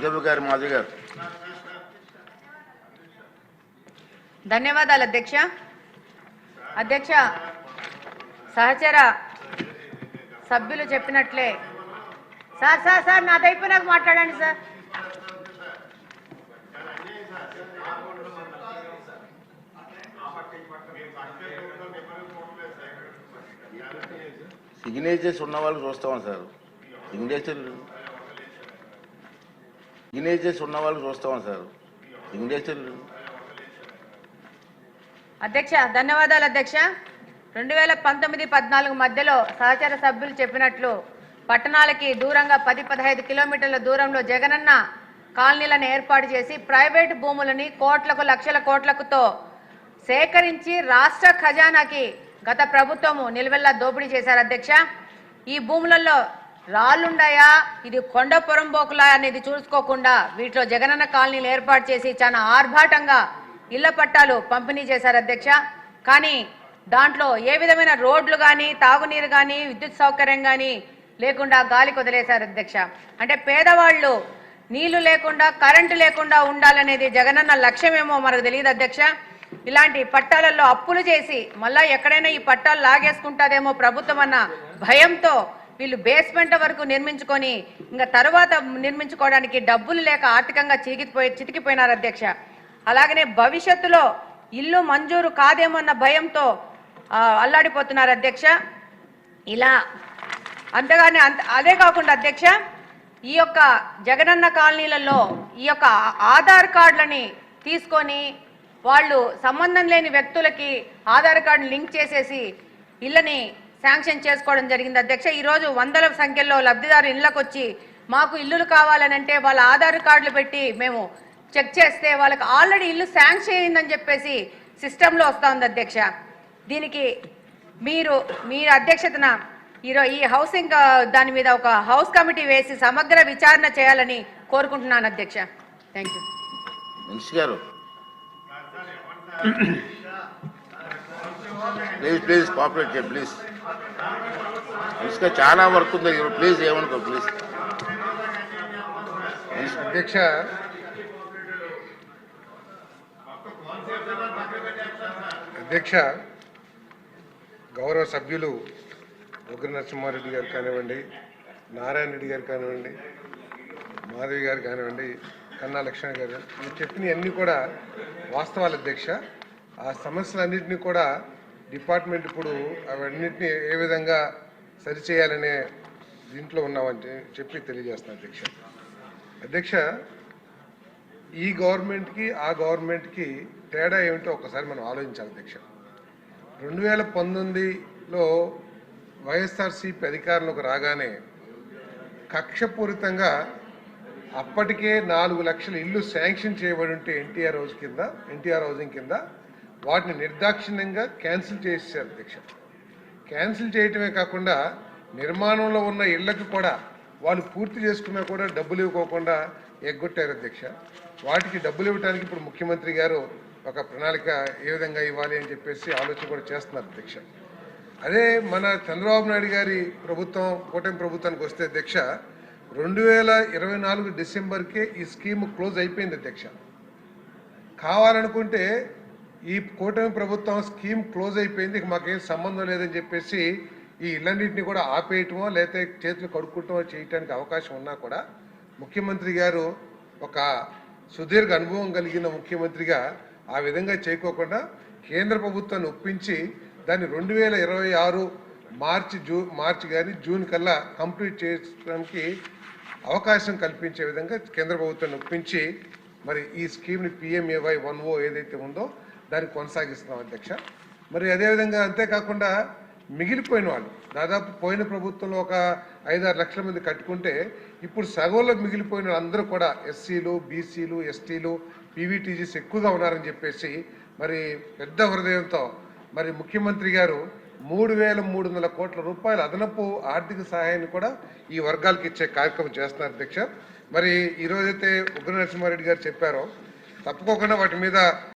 దుర్గమ్మ గారు మాధవి గారు. ధన్యవాదాలు అధ్యక్ష. అధ్యక్ష సహచర సభ్యులు చెప్పినట్లే. సార్ సార్ సార్ నాది అయిపోయినాక మాట్లాడండి సార్. సిగ్నేచర్స్ ఉన్న వాళ్ళు చూస్తాం సార్. సిగ్నేచర్ సిగ్నేచర్స్ ఉన్న వాళ్ళు చూస్తాం సార్. సిగ్నేచర్ అధ్యక్ష ధన్యవాదాలు అధ్యక్ష. రెండు వేల పంతొమ్మిది పద్నాలుగు మధ్యలో సహచర సభ్యులు చెప్పినట్లు పట్టణాలకి దూరంగా పది పదహైదు కిలోమీటర్ల దూరంలో జగనన్న కాలనీలను ఏర్పాటు చేసి ప్రైవేటు భూములని కోట్లకు లక్షల కోట్లకుతో సేకరించి రాష్ట్ర ఖజానాకి గత ప్రభుత్వము నిలువెల్లా దోపిడీ చేశారు అధ్యక్ష. ఈ భూములలో రాళ్ళుండయా? ఇది కొండ పొరంబోకులా అనేది చూసుకోకుండా వీటిలో జగనన్న కాలనీలు ఏర్పాటు చేసి చాలా ఆర్భాటంగా ఇళ్ళ పట్టాలు పంపిణీ చేశారు అధ్యక్ష. కానీ దాంట్లో ఏ విధమైన రోడ్లు కానీ తాగునీరు కానీ విద్యుత్ సౌకర్యం కానీ లేకుండా గాలి కుదిలేశారు అధ్యక్ష. అంటే పేదవాళ్ళు నీళ్ళు లేకుండా కరెంటు లేకుండా ఉండాలనేది జగనన్న లక్ష్యమేమో మనకు తెలియదు అధ్యక్ష. ఇలాంటి పట్టాలలో అప్పులు చేసి మళ్ళా ఎక్కడైనా ఈ పట్టాలు లాగేసుకుంటాదేమో ప్రభుత్వం అన్న భయంతో వీళ్ళు బేస్మెంట్ వరకు నిర్మించుకొని ఇంకా తర్వాత నిర్మించుకోవడానికి డబ్బులు లేక ఆర్థికంగా చిరిగిపోయి చితికిపోయినారు అధ్యక్ష. అలాగనే భవిష్యత్తులో ఇల్లు మంజూరు కాదేమన్న భయంతో అల్లాడిపోతున్నారు అధ్యక్ష. ఇలా అంతగానే అంత అదే కాకుండా అధ్యక్ష ఈ యొక్క జగనన్న కాలనీలలో ఈ యొక్క ఆధార్ కార్డులని తీసుకొని వాళ్ళు సంబంధం లేని వ్యక్తులకి ఆధార్ కార్డుని లింక్ చేసేసి ఇళ్ళని శాంక్షన్ చేసుకోవడం జరిగింది. అధ్యక్ష ఈరోజు వందల సంఖ్యలో లబ్ధిదారు ఇళ్ళకు వచ్చి మాకు ఇల్లులు కావాలనంటే వాళ్ళ ఆధార్ కార్డులు పెట్టి మేము చెక్ చేస్తే వాళ్ళకి ఆల్రెడీ ఇల్లు శాంక్షన్ అయిందని చెప్పేసి సిస్టంలో వస్తూ ఉంది అధ్యక్ష. దీనికి మీరు మీరు అధ్యక్షతన ఈరోజు ఈ హౌసింగ్ దాని మీద ఒక హౌస్ కమిటీ వేసి సమగ్ర విచారణ చేయాలని కోరుకుంటున్నాను అధ్యక్ష. థ్యాంక్ యూ గారు. ప్లీజ్ ప్లీజ్ కోఆపరేట్ ప్లీజ్ ఇసుక చాలా వర్క్ ఉంది. ప్లీజ్ ఏమనుకో ప్లీజ్. అధ్యక్ష అధ్యక్ష గౌరవ సభ్యులు ఉగ్ర నరసింహారెడ్డి గారు కానివ్వండి నారాయణ రెడ్డి గారు కానివ్వండి మాధవి గారు కానివ్వండి కన్నా లక్ష్మణ గారు మీరు చెప్పినవన్నీ కూడా వాస్తవాలు అధ్యక్ష. ఆ సమస్యలన్నింటినీ కూడా డిపార్ట్మెంట్ ఇప్పుడు అవన్నింటినీ ఏ విధంగా సరిచేయాలనే దీంట్లో ఉన్నామని చెప్పి తెలియజేస్తున్నాను అధ్యక్ష. అధ్యక్ష ఈ గవర్నమెంట్కి ఆ గవర్నమెంట్కి తేడా ఏమిటో ఒకసారి మనం ఆలోచించాలి అధ్యక్ష. రెండు వేల పంతొమ్మిదిలో వైఎస్ఆర్సీపీ అధికారంలోకి రాగానే కక్షపూరితంగా అప్పటికే నాలుగు లక్షల ఇల్లు శాంక్షన్ చేయబడి ఉంటే ఎన్టీఆర్ హౌస్ కింద ఎన్టీఆర్ హౌసింగ్ కింద వాటిని నిర్దాక్షిణ్యంగా క్యాన్సిల్ చేసేసారు అధ్యక్ష. క్యాన్సిల్ చేయటమే కాకుండా నిర్మాణంలో ఉన్న ఇళ్ళకు కూడా వాళ్ళు పూర్తి చేసుకున్నా కూడా డబ్బులు ఇవ్వకోకుండా ఎగ్గొట్టారు అధ్యక్ష. వాటికి డబ్బులు ఇవ్వడానికి ఇప్పుడు ముఖ్యమంత్రి గారు ఒక ప్రణాళిక ఏ విధంగా ఇవ్వాలి అని చెప్పేసి ఆలోచన కూడా చేస్తున్నారు అధ్యక్ష. అదే మన చంద్రబాబు నాయుడు గారి ప్రభుత్వం కూటమి ప్రభుత్వానికి వస్తే అధ్యక్ష రెండు వేల ఇరవై నాలుగు డిసెంబర్కే ఈ స్కీమ్ క్లోజ్ అయిపోయింది అధ్యక్ష కావాలనుకుంటే ఈ కూటమి ప్రభుత్వం స్కీమ్ క్లోజ్ అయిపోయింది మాకేం సంబంధం లేదని చెప్పేసి ఈ ఇళ్ళన్నింటినీ కూడా ఆపేయటమో లేకపోతే చేతులు కడుక్కుంటమో చేయటానికి అవకాశం ఉన్నా కూడా ముఖ్యమంత్రి గారు ఒక సుదీర్ఘ అనుభవం కలిగిన ముఖ్యమంత్రిగా ఆ విధంగా చేయకోకుండా కేంద్ర ప్రభుత్వాన్ని ఒప్పించి దాన్ని రెండు వేల ఇరవై ఆరు మార్చి జూ మార్చి కానీ జూన్ కల్లా కంప్లీట్ చేయడానికి అవకాశం కల్పించే విధంగా కేంద్ర ప్రభుత్వాన్ని ఒప్పించి మరి ఈ స్కీమ్ని పిఎంఏవై వన్ ఓ ఏదైతే ఉందో దాన్ని కొనసాగిస్తున్నాం అధ్యక్ష. మరి అదేవిధంగా అంతేకాకుండా మిగిలిపోయిన వాళ్ళు దాదాపు పోయిన ప్రభుత్వంలో ఒక ఐదారు లక్షల మంది కట్టుకుంటే ఇప్పుడు సగంలో మిగిలిపోయిన అందరూ కూడా ఎస్సీలు బీసీలు ఎస్టీలు పీవీటీజీస్ ఎక్కువగా ఉన్నారని చెప్పేసి మరి పెద్ద హృదయంతో మరి ముఖ్యమంత్రి గారు మూడు వేల మూడు వందల కోట్ల రూపాయల అదనపు ఆర్థిక సహాయాన్ని కూడా ఈ వర్గాలకు ఇచ్చే కార్యక్రమం చేస్తున్నారు అధ్యక్ష. మరి ఈరోజైతే ఉగ్ర నరసింహారెడ్డి గారు చెప్పారో తప్పుకోకుండా వాటి మీద